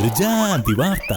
ഒരു വാർത്ത.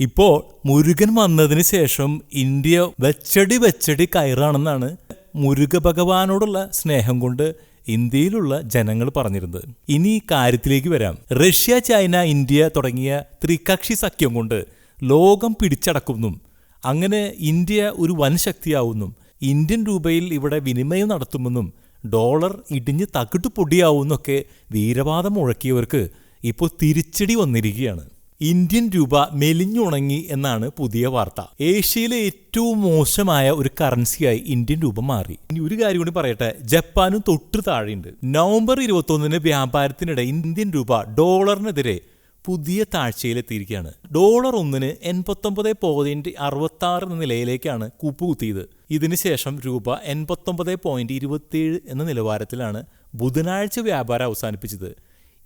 ഇപ്പോൾ മുരുകൻ വന്നതിന് ശേഷം ഇന്ത്യ വെച്ചടി വെച്ചടി കയറാണെന്നാണ് മുരുക ഭഗവാനോടുള്ള സ്നേഹം കൊണ്ട് ഇന്ത്യയിലുള്ള ജനങ്ങൾ പറഞ്ഞിരുന്നത്. ഇനി കാര്യത്തിലേക്ക് വരാം. റഷ്യ ചൈന ഇന്ത്യ തുടങ്ങിയ ത്രികക്ഷി സഖ്യം കൊണ്ട് ലോകം പിടിച്ചടക്കുന്നും അങ്ങനെ ഇന്ത്യ ഒരു വൻ ശക്തിയാവുന്നും ഇന്ത്യൻ രൂപയിൽ ഇവിടെ വിനിമയം നടത്തുമെന്നും ഡോളർ ഇടിഞ്ഞ് തകിട്ട് പൊടിയാവുന്നൊക്കെ വീരവാദം മുഴക്കിയവർക്ക് ഇപ്പോൾ തിരിച്ചടി വന്നിരിക്കുകയാണ്. ഇന്ത്യൻ രൂപ മെലിഞ്ഞുണങ്ങി എന്നാണ് പുതിയ വാർത്ത. ഏഷ്യയിലെ ഏറ്റവും മോശമായ ഒരു കറൻസിയായി ഇന്ത്യൻ രൂപ മാറി. ഇനി ഒരു കാര്യം കൂടി പറയട്ടെ. ജപ്പാനും തൊട്ട് താഴെയുണ്ട്. നവംബർ ഇരുപത്തൊന്നിന് വ്യാപാരത്തിനിടെ ഇന്ത്യൻ രൂപ ഡോളറിനെതിരെ പുതിയ താഴ്ചയിലെത്തിയിരിക്കുകയാണ്. ഡോളർ ഒന്നിന് എൺപത്തൊമ്പത് പോയിന്റ് അറുപത്തി ആറ് എന്ന നിലയിലേക്കാണ് കൂപ്പുകുത്തിയത്. ഇതിനുശേഷം രൂപ എൺപത്തൊമ്പത് പോയിന്റ് ഇരുപത്തിയേഴ് എന്ന നിലവാരത്തിലാണ് ബുധനാഴ്ച വ്യാപാരം അവസാനിപ്പിച്ചത്.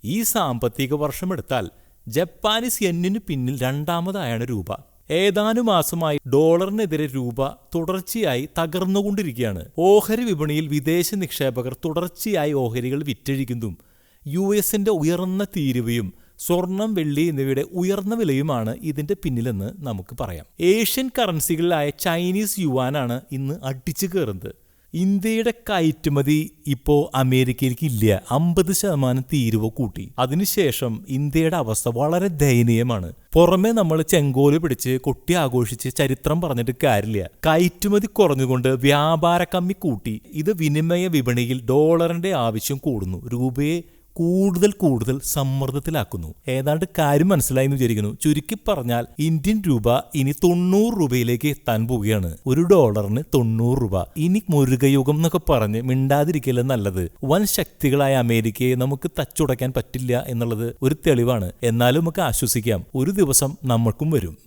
ഈ സാമ്പത്തിക വർഷം എടുത്താൽ ജപ്പാനീസ് യെന്നിന് പിന്നിൽ രണ്ടാമതായാണ് രൂപ. ഏതാനും മാസമായി ഡോളറിനെതിരെ രൂപ തുടർച്ചയായി തകർന്നുകൊണ്ടിരിക്കുകയാണ്. ഓഹരി വിപണിയിൽ വിദേശ നിക്ഷേപകർ തുടർച്ചയായി ഓഹരികൾ വിറ്റഴിക്കുന്നതും യു എസിന്റെ ഉയർന്ന തീരുവയും സ്വർണം വെള്ളി എന്നിവയുടെ ഉയർന്ന വിലയുമാണ് ഇതിന്റെ പിന്നിലെന്ന് നമുക്ക് പറയാം. ഏഷ്യൻ കറൻസികളിലായ ചൈനീസ് യുവാനാണ് ഇന്ന് അടിച്ചു കയറുന്നത്. ഇന്ത്യയുടെ കയറ്റുമതി ഇപ്പോൾ അമേരിക്കയിലേക്ക് ഇല്ല. അമ്പത് ശതമാനം തീരുവ കൂട്ടി. അതിനുശേഷം ഇന്ത്യയുടെ അവസ്ഥ വളരെ ദയനീയമാണ്. പുറമെ നമ്മൾ ചെങ്കോൽ പിടിച്ച് കൊട്ടി ആഘോഷിച്ച് ചരിത്രം പറഞ്ഞിട്ട് കാര്യമില്ല. കയറ്റുമതി കുറഞ്ഞുകൊണ്ട് വ്യാപാര കമ്മി കൂട്ടി. ഇത് വിനിമയ വിപണിയിൽ ഡോളറിന്റെ ആവശ്യം കൂടുന്നു. രൂപയെ കൂടുതൽ കൂടുതൽ സമ്മർദ്ദത്തിലാക്കുന്നു. ഏതാണ്ട് കാര്യം മനസ്സിലായി എന്ന് വിചാരിക്കുന്നു. ചുരുക്കി പറഞ്ഞാൽ ഇന്ത്യൻ രൂപ ഇനി തൊണ്ണൂറ് രൂപയിലേക്ക് എത്താൻ പോവുകയാണ്. ഒരു ഡോളറിന് തൊണ്ണൂറ് രൂപ. ഇനി മുരുകയുഗം എന്നൊക്കെ പറഞ്ഞ് മിണ്ടാതിരിക്കല്ല നല്ലത്? വൻ ശക്തികളായ അമേരിക്കയെ നമുക്ക് തച്ചുടയ്ക്കാൻ പറ്റില്ല എന്നുള്ളത് ഒരു തെളിവാണ്. എന്നാലും നമുക്ക് ആശ്വസിക്കാം. ഒരു ദിവസം നമ്മൾക്കും വരും.